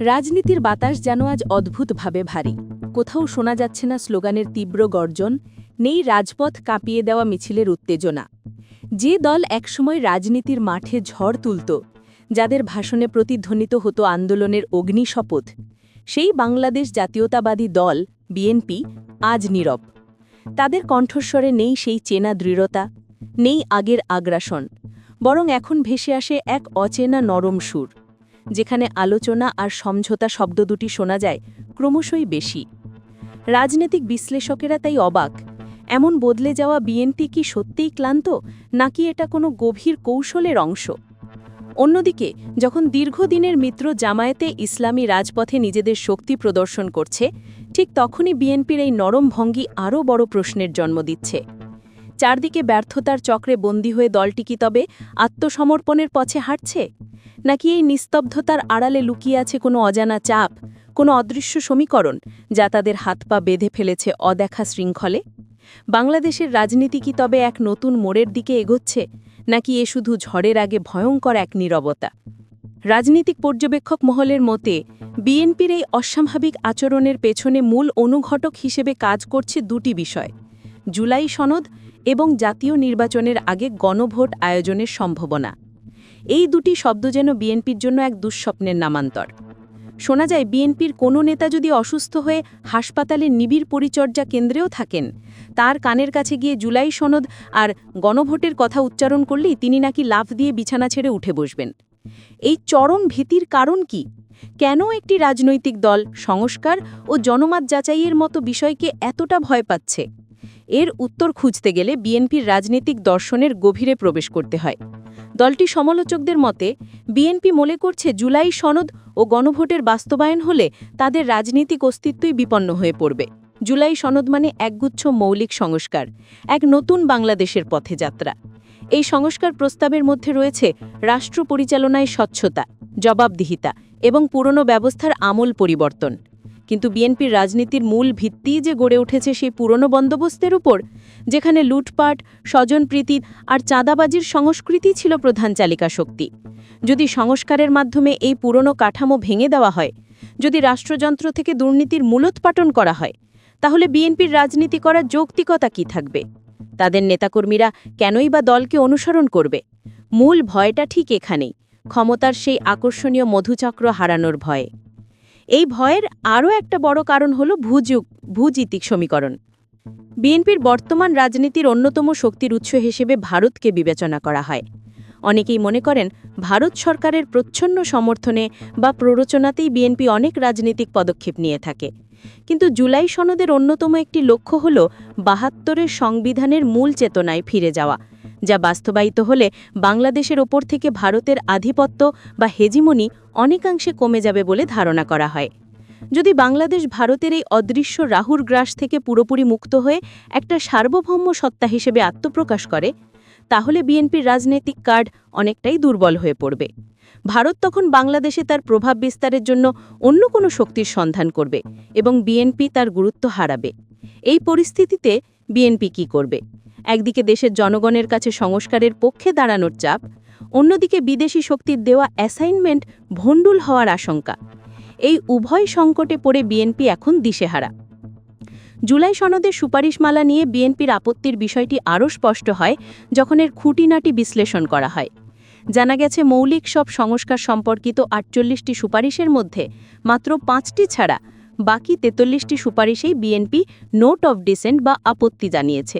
রাজনীতির বাতাস যেন আজ অদ্ভুতভাবে ভারী। কোথাও শোনা যাচ্ছে না স্লোগানের তীব্র গর্জন, নেই রাজপথ কাঁপিয়ে দেওয়া মিছিলের উত্তেজনা। যে দল একসময় রাজনীতির মাঠে ঝড় তুলত, যাদের ভাষণে প্রতিধ্বনিত হতো আন্দোলনের অগ্নিশপথ সেই বাংলাদেশ জাতীয়তাবাদী দল, বিএনপি, আজ নীরব। তাদের কণ্ঠস্বরে নেই সেই চেনা দৃঢ়তা, নেই আগের আগ্রাসন, বরং এখন ভেসে আসে এক অচেনা নরম সুর। যেখানে আলোচনা আর সমঝোতা শব্দ দুটি শোনা যায়, ক্রমশই বেশি। রাজনৈতিক বিশ্লেষকেরা তাই অবাক। এমন বদলে যাওয়া বিএনপি কি সত্যিই ক্লান্ত, নাকি এটা কোনো গভীর কৌশলের অংশ? অন্যদিকে, যখন দীর্ঘদিনের মিত্র জামায়াতে ইসলামী রাজপথে নিজেদের শক্তি প্রদর্শন করছে, ঠিক তখনই বিএনপির এই নরম ভঙ্গি আরও বড় প্রশ্নের জন্ম দিচ্ছে। চারদিকে ব্যর্থতার চক্রে বন্দী হয়ে দলটি কি তবে আত্মসমর্পণের পথে হাঁটছে? নাকি এই নিস্তব্ধতার আড়ালে লুকিয়ে আছে কোনো অজানা চাপ, কোনো অদৃশ্য সমীকরণ যা তাদের হাত পা বেঁধে ফেলেছে অদেখা শৃঙ্খলে? বাংলাদেশের রাজনীতি কি তবে এক নতুন মোড়ের দিকে এগোচ্ছে, নাকি এ শুধু ঝড়ের আগে ভয়ঙ্কর এক নীরবতা? রাজনীতিক পর্যবেক্ষক মহলের মতে, বিএনপির এই অস্বাভাবিক আচরণের পেছনে মূল অনুঘটক হিসেবে কাজ করছে দুটি বিষয়, জুলাই সনদ এবং জাতীয় নির্বাচনের আগে গণভোট আয়োজনের সম্ভাবনা। এই দুটি শব্দ যেন বিএনপির জন্য এক দুঃস্বপ্নের নামান্তর। শোনা যায়, বিএনপির কোনো নেতা যদি অসুস্থ হয়ে হাসপাতালে নিবিড় পরিচর্যা কেন্দ্রেও থাকেন, তার কানের কাছে গিয়ে জুলাই সনদ আর গণভোটের কথা উচ্চারণ করলেই তিনি নাকি লাফ দিয়ে বিছানা ছেড়ে উঠে বসবেন। এই চরম ভীতির কারণ কি? কেন একটি রাজনৈতিক দল সংস্কার ও জনমত যাচাইয়ের মতো বিষয়কে এতটা ভয় পাচ্ছে? এর উত্তর খুঁজতে গেলে বিএনপির রাজনৈতিক দর্শনের গভীরে প্রবেশ করতে হয়। দলটি সমালোচকদের মতে, বিএনপি মনে করছে জুলাই সনদ ও গণভোটের বাস্তবায়ন হলে তাদের রাজনৈতিক অস্তিত্বই বিপন্ন হয়ে পড়বে। জুলাই সনদ মানে একগুচ্ছ মৌলিক সংস্কার, এক নতুন বাংলাদেশের পথে যাত্রা। এই সংস্কার প্রস্তাবের মধ্যে রয়েছে রাষ্ট্র পরিচালনায় স্বচ্ছতা, জবাবদিহিতা এবং পুরনো ব্যবস্থার আমূল পরিবর্তন। কিন্তু বিএনপির রাজনীতির মূল ভিত্তিই যে গড়ে উঠেছে সেই পুরনো বন্দোবস্তের উপর, যেখানে লুটপাট, স্বজনপ্রীতি আর চাঁদাবাজির সংস্কৃতি ছিল প্রধান চালিকা শক্তি। যদি সংস্কারের মাধ্যমে এই পুরনো কাঠামো ভেঙে দেওয়া হয়, যদি রাষ্ট্রযন্ত্র থেকে দুর্নীতির মূলোৎপাটন করা হয়, তাহলে বিএনপির রাজনীতি করার যৌক্তিকতা কি থাকবে? তাদের নেতাকর্মীরা কেনই বা দলকে অনুসরণ করবে? মূল ভয়টা ঠিক এখানেই, ক্ষমতার সেই আকর্ষণীয় মধুচক্র হারানোর ভয়ে। এই ভয়ের আরও একটা বড় কারণ হল ভূযুগ ভূজিতিক সমীকরণ। বিএনপির বর্তমান রাজনীতির অন্যতম শক্তির উৎস হিসেবে ভারতকে বিবেচনা করা হয়। অনেকেই মনে করেন, ভারত সরকারের প্রচ্ছন্ন সমর্থনে বা প্ররোচনাতেই বিএনপি অনেক রাজনৈতিক পদক্ষেপ নিয়ে থাকে। কিন্তু জুলাই সনদের অন্যতম একটি লক্ষ্য হল বাহাত্তরের সংবিধানের মূল চেতনায় ফিরে যাওয়া। যা বাস্তবায়িত হলে বাংলাদেশের ওপর থেকে ভারতের আধিপত্য বা হেজিমনি অনেকাংশে কমে যাবে বলে ধারণা করা হয়। যদি বাংলাদেশ ভারতের এই অদৃশ্য রাহুর গ্রাস থেকে পুরোপুরি মুক্ত হয়ে একটা সার্বভৌম সত্তা হিসেবে আত্মপ্রকাশ করে, তাহলে বিএনপির রাজনৈতিক কার্ড অনেকটাই দুর্বল হয়ে পড়বে। ভারত তখন বাংলাদেশে তার প্রভাব বিস্তারের জন্য অন্য কোনো শক্তির সন্ধান করবে এবং বিএনপি তার গুরুত্ব হারাবে। এই পরিস্থিতিতে বিএনপি কি করবে? একদিকে দেশের জনগণের কাছে সংস্কারের পক্ষে দাঁড়ানোর চাপ, অন্যদিকে বিদেশি শক্তির দেওয়া অ্যাসাইনমেন্ট ভণ্ডুল হওয়ার আশঙ্কা। এই উভয় সংকটে পড়ে বিএনপি এখন দিশেহারা। জুলাই সনদের সুপারিশমালা নিয়ে বিএনপির আপত্তির বিষয়টি আরও স্পষ্ট হয় যখন এর খুঁটিনাটি বিশ্লেষণ করা হয়। জানা গেছে, মৌলিক সব সংস্কার সম্পর্কিত আটচল্লিশটি সুপারিশের মধ্যে মাত্র পাঁচটি ছাড়া বাকি তেতাল্লিশটি সুপারিশেই বিএনপি নোট অফ ডিসেন্ট বা আপত্তি জানিয়েছে।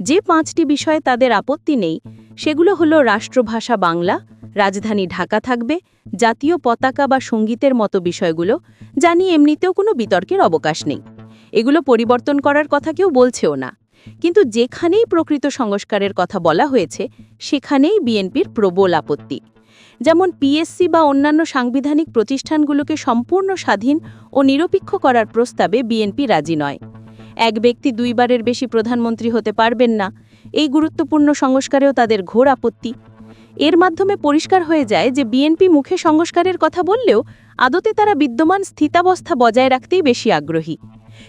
যে পাঁচটি বিষয়ে তাদের আপত্তি নেই, সেগুলো হলো রাষ্ট্রভাষা বাংলা, রাজধানী ঢাকা থাকবে, জাতীয় পতাকা বা সঙ্গীতের মতো বিষয়গুলো, যা নিয়ে এমনিতেও কোনো বিতর্কের অবকাশ নেই। এগুলো পরিবর্তন করার কথা কেউ বলছেও না। কিন্তু যেখানেই প্রকৃত সংস্কারের কথা বলা হয়েছে, সেখানেই বিএনপির প্রবল আপত্তি। যেমন পিএসসি বা অন্যান্য সাংবিধানিক প্রতিষ্ঠানগুলোকে সম্পূর্ণ স্বাধীন ও নিরপেক্ষ করার প্রস্তাবে বিএনপি রাজি নয়। এক ব্যক্তি দুইবারের বেশি প্রধানমন্ত্রী হতে পারবেন না। এই গুরুত্বপূর্ণ সংস্কারেও তাদের ঘোর আপত্তি। এর মাধ্যমে পরিষ্কার হয়ে যায় যে বিএনপি মুখে সংস্কারের কথা বললেও আদতে তারা বিদ্যমান স্থিতাবস্থা বজায় রাখতেই বেশি আগ্রহী।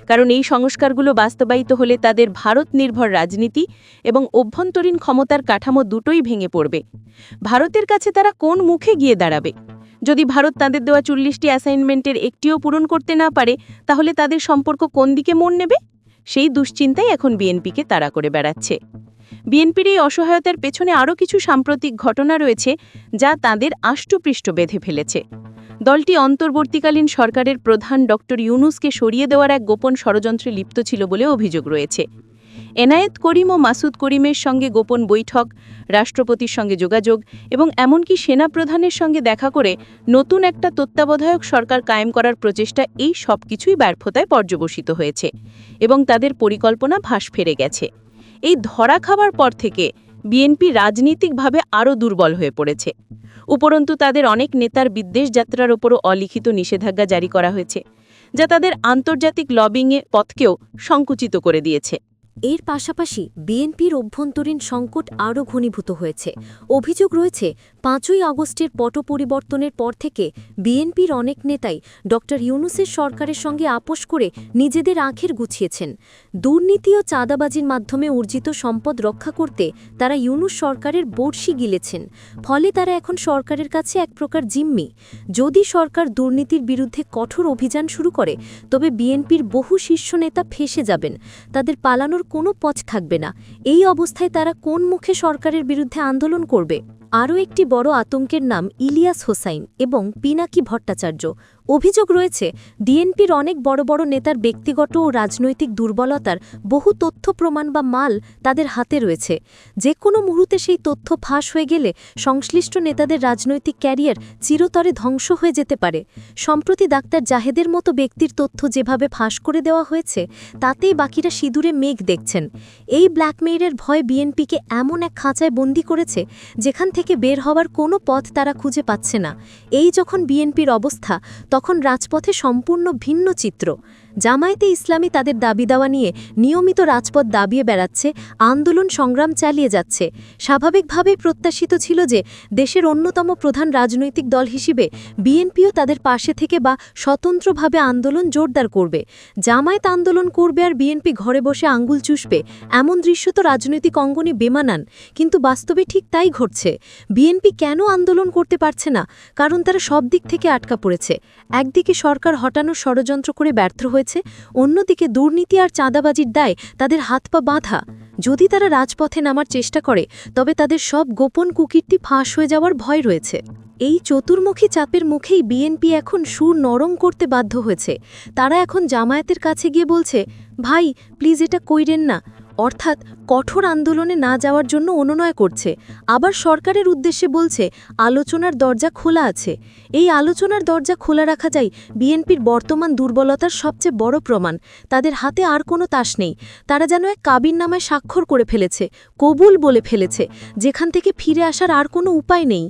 কারণ এই সংস্কারগুলো বাস্তবায়িত হলে তাদের ভারত নির্ভর রাজনীতি এবং অভ্যন্তরীণ ক্ষমতার কাঠামো দুটোই ভেঙে পড়বে। ভারতের কাছে তারা কোন মুখে গিয়ে দাঁড়াবে? যদি ভারত তাদের দেওয়া চল্লিশটি অ্যাসাইনমেন্টের একটিও পূরণ করতে না পারে, তাহলে তাদের সম্পর্ক কোন দিকে মন নেবে? সেই দুশ্চিন্তাই এখন বিএনপিকে তাড়া করে বেড়াচ্ছে। বিএনপির এই অসহায়তার পেছনে আরও কিছু সাম্প্রতিক ঘটনা রয়েছে যা তাদের আষ্টপৃষ্ট বেঁধে ফেলেছে। দলটি অন্তর্বর্তীকালীন সরকারের প্রধান ডক্টর ইউনুসকে সরিয়ে দেওয়ার এক গোপন ষড়যন্ত্রে লিপ্ত ছিল বলে অভিযোগ রয়েছে। এনায়েত করিম ও মাসুদ করিমের সঙ্গে গোপন বৈঠক, রাষ্ট্রপতির সঙ্গে যোগাযোগ এবং এমনকি সেনাপ্রধানের সঙ্গে দেখা করে নতুন একটা তত্ত্বাবধায়ক সরকার কায়েম করার প্রচেষ্টা এই সব কিছুই ব্যর্থতায় পর্যবসিত হয়েছে এবং তাদের পরিকল্পনা ভাস ফেরে গেছে। এই ধরা খাবার পর থেকে বিএনপি রাজনীতিকভাবে আরও দুর্বল হয়ে পড়েছে। উপরন্তু তাদের অনেক নেতার বিদ্বেষ যাত্রার ওপরও অলিখিত নিষেধাজ্ঞা জারি করা হয়েছে, যা তাদের আন্তর্জাতিক লবিংয়ে পথকেও সংকুচিত করে দিয়েছে। এর পাশাপাশি বিএনপির অভ্যন্তরীণ সংকট আরও ঘনীভূত হয়েছে। অভিযোগ রয়েছে পাঁচই আগস্টের পট পরিবর্তনের পর থেকে বিএনপির অনেক নেতাই ড ইউনুসের সরকারের সঙ্গে আপোষ করে নিজেদের আখের গুছিয়েছেন। দুর্নীতি ও চাঁদাবাজির মাধ্যমে অর্জিত সম্পদ রক্ষা করতে তারা ইউনুস সরকারের বর্ষি গিলেছেন। ফলে তারা এখন সরকারের কাছে এক প্রকার জিম্মি। যদি সরকার দুর্নীতির বিরুদ্ধে কঠোর অভিযান শুরু করে, তবে বিএনপির বহু শীর্ষ নেতা ফেসে যাবেন। তাদের পালানোর কোনো পথ থাকবে না। এই অবস্থায় তারা কোন মুখে সরকারের বিরুদ্ধে আন্দোলন করবে? আরও একটি বড় আতঙ্কের নাম ইলিয়াস হোসাইন এবং পিনাকি ভট্টাচার্য। অভিযোগ রয়েছে, ডিএনপির অনেক বড় বড় নেতার ব্যক্তিগত ও রাজনৈতিক দুর্বলতার বহু তথ্য প্রমাণ বা মাল তাদের হাতে রয়েছে। যে কোনো মুহূর্তে সেই তথ্য ফাঁস হয়ে গেলে সংশ্লিষ্ট নেতাদের রাজনৈতিক ক্যারিয়ার চিরতরে ধ্বংস হয়ে যেতে পারে। সম্প্রতি ডাক্তার জাহেদের মতো ব্যক্তির তথ্য যেভাবে ফাঁস করে দেওয়া হয়েছে, তাতেই বাকিরা সিঁদুরে মেঘ দেখছেন। এই ব্ল্যাকমেইলের ভয় বিএনপিকে এমন এক খাঁচায় বন্দি করেছে, যেখান থেকে বের হওয়ার কোনো পথ তারা খুঁজে পাচ্ছে না। এই যখন বিএনপির অবস্থা তখন রাজপথে সম্পূর্ণ ভিন্ন চিত্র। জামায়াতে ইসলামী তাদের দাবি দাওয়া নিয়ে নিয়মিত রাজপথ দাবিয়ে বেড়াচ্ছে, আন্দোলন সংগ্রাম চালিয়ে যাচ্ছে। স্বাভাবিকভাবে প্রত্যাশিত ছিল যে দেশের অন্যতম প্রধান রাজনৈতিক দল হিসেবে বিএনপিও তাদের পাশে থেকে বা স্বতন্ত্রভাবে আন্দোলন জোরদার করবে। জামায়াত আন্দোলন করবে আর বিএনপি ঘরে বসে আঙ্গুল চুষবে, এমন দৃশ্য তো রাজনৈতিক অঙ্গনে বেমানান, কিন্তু বাস্তবে ঠিক তাই ঘটছে। বিএনপি কেন আন্দোলন করতে পারছে না? কারণ তারা সব দিক থেকে আটকা পড়েছে। একদিকে সরকার হটানোর ষড়যন্ত্র করে ব্যর্থ হয়েছে অন্যদিকে দুর্নীতি আর চাঁদাবাজির দায় তাদের হাত পা বাঁধা। যদি তারা রাজপথে নামার চেষ্টা করে, তবে তাদের সব গোপন কুকীর্তি ফাঁস হয়ে যাওয়ার ভয় রয়েছে। এই চতুর্মুখী চাপের মুখেই বিএনপি এখন সুর নরম করতে বাধ্য হয়েছে। তারা এখন জামায়াতের কাছে গিয়ে বলছে, ভাই, প্লিজ এটা কইরেন না। অর্থাৎ কঠোর আন্দোলনে না যাওয়ার জন্য অনুনয় করছে। আবার সরকারের উদ্দেশ্যে বলছে, আলোচনার দরজা খোলা আছে। এই আলোচনার দরজা খোলা রাখা যায় বিএনপির বর্তমান দুর্বলতার সবচেয়ে বড় প্রমাণ। তাদের হাতে আর কোনো তাস নেই। তারা যেন এক কাবির নামায় স্বাক্ষর করে ফেলেছে, কবুল বলে ফেলেছে, যেখান থেকে ফিরে আসার আর কোনো উপায় নেই।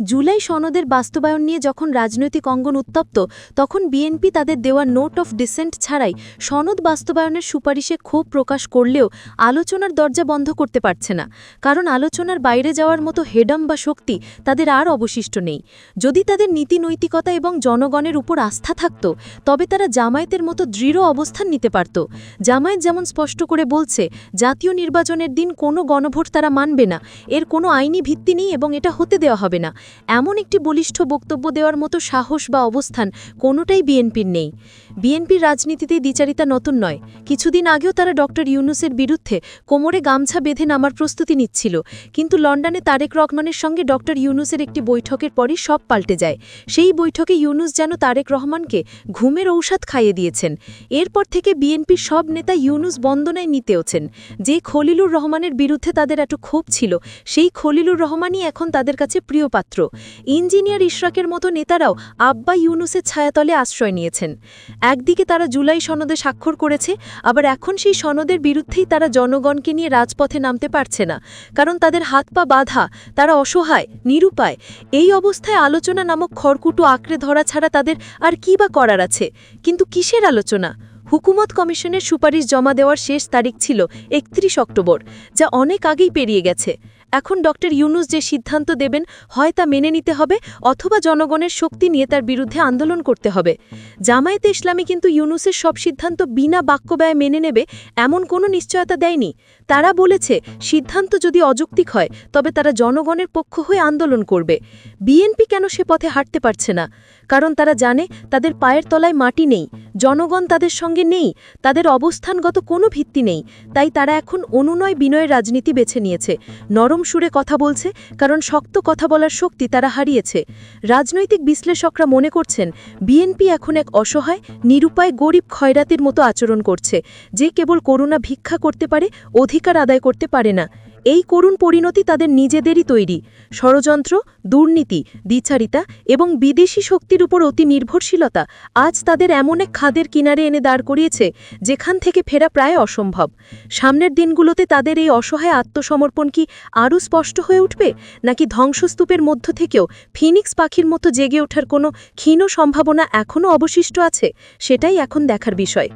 জুলাই সনদের বাস্তবায়ন নিয়ে যখন রাজনৈতিক অঙ্গন উত্তপ্ত, তখন বিএনপি তাদের দেওয়া নোট অফ ডিসেন্ট ছাড়াই সনদ বাস্তবায়নের সুপারিশে ক্ষোভ প্রকাশ করলেও আলোচনার দরজা বন্ধ করতে পারছে না। কারণ আলোচনার বাইরে যাওয়ার মতো হেডম বা শক্তি তাদের আর অবশিষ্ট নেই। যদি তাদের নীতি নৈতিকতা এবং জনগণের উপর আস্থা থাকত, তবে তারা জামায়াতের মতো দৃঢ় অবস্থান নিতে পারত। জামায়াত যেমন স্পষ্ট করে বলছে, জাতীয় নির্বাচনের দিন কোনো গণভোট তারা মানবে না, এর কোনো আইনি ভিত্তি নেই এবং এটা হতে দেওয়া হবে না। এমন একটি বলিষ্ঠ বক্তব্য দেওয়ার মতো সাহস বা অবস্থান কোনোটাই বিএনপির নেই। বিএনপির রাজনীতিতে দ্বিচারিতা নতুন নয়। কিছুদিন আগেও তারা ডক্টর ইউনুসের বিরুদ্ধে কোমরে গামছা বেঁধে নামার প্রস্তুতি নিচ্ছিল। কিন্তু লন্ডনে তারেক রহমানের সঙ্গে ডক্টর ইউনুসের একটি বৈঠকের পরই সব পাল্টে যায়। সেই বৈঠকে ইউনুস যেন তারেক রহমানকে ঘুমের ঔষধ খাইয়ে দিয়েছেন। এরপর থেকে বিএনপির সব নেতা ইউনুস বন্দনায় নিতেওছেন যে খলিলুর রহমানের বিরুদ্ধে তাদের এত ক্ষোভ ছিল, সেই খলিলুর রহমানই এখন তাদের কাছে প্রিয় পাত্র। ইঞ্জিনিয়ার ইশরাকের মতো নেতারাও আব্বা ইউনুসের ছায়াতলে আশ্রয় নিয়েছেন। একদিকে তারা জুলাই সনদে স্বাক্ষর করেছে, আবার এখন সেই সনদের বিরুদ্ধেই তারা জনগণকে নিয়ে রাজপথে নামতে পারছে না। কারণ তাদের হাত পা বাধা, তারা অসহায়, নিরুপায়। এই অবস্থায় আলোচনা নামক খড়কুটো আঁকড়ে ধরা ছাড়া তাদের আর কী বা করার আছে? কিন্তু কিসের আলোচনা? হুকুমত কমিশনের সুপারিশ জমা দেওয়ার শেষ তারিখ ছিল একত্রিশ অক্টোবর, যা অনেক আগেই পেরিয়ে গেছে। এখন ডক্টর ইউনুস যে সিদ্ধান্ত দেবেন, হয় তা মেনে নিতে হবে অথবা জনগণের শক্তি নিয়ে তার বিরুদ্ধে আন্দোলন করতে হবে। জামায়াতে ইসলামী কিন্তু ইউনুসের সব সিদ্ধান্ত বিনা বাক্যব্যয় মেনে নেবে, এমন কোনো নিশ্চয়তা দেয়নি। তারা বলেছে, সিদ্ধান্ত যদি অযৌক্তিক হয়, তবে তারা জনগণের পক্ষ হয়ে আন্দোলন করবে। বিএনপি কেন সে পথে হাঁটতে পারছে না? কারণ তারা জানে, তাদের পায়ের তলায় মাটি নেই, জনগণ তাদের সঙ্গে নেই, তাদের অবস্থানগত কোনো ভিত্তি নেই, তাই তারা এখন অনুনয় বিনয়ের রাজনীতি বেছে নিয়েছে। নরম সুরে কথা বলছে, কারণ শক্ত কথা বলার শক্তি তারা হারিয়েছে। রাজনৈতিক বিশ্লেষকরা মনে করছেন, বিএনপি এখন এক অসহায়, নিরুপায়, গরিব খয়রাতির মতো আচরণ করছে, যে কেবল করুণা ভিক্ষা করতে পারে, অধিকার আদায় করতে পারে না। এই করুণ পরিণতি তাদের নিজেদেরই তৈরি। ষড়যন্ত্র, দুর্নীতি, দ্বিচারিতা এবং বিদেশি শক্তির উপর অতি নির্ভরশীলতা আজ তাদের এমন এক খাদের কিনারে এনে দাঁড় করিয়েছে, যেখান থেকে ফেরা প্রায় অসম্ভব। সামনের দিনগুলোতে তাদের এই অসহায় আত্মসমর্পণ কি আরও স্পষ্ট হয়ে উঠবে, নাকি ধ্বংসস্তূপের মধ্য থেকেও ফিনিক্স পাখির মতো জেগে ওঠার কোনো ক্ষীণ সম্ভাবনা এখনও অবশিষ্ট আছে, সেটাই এখন দেখার বিষয়।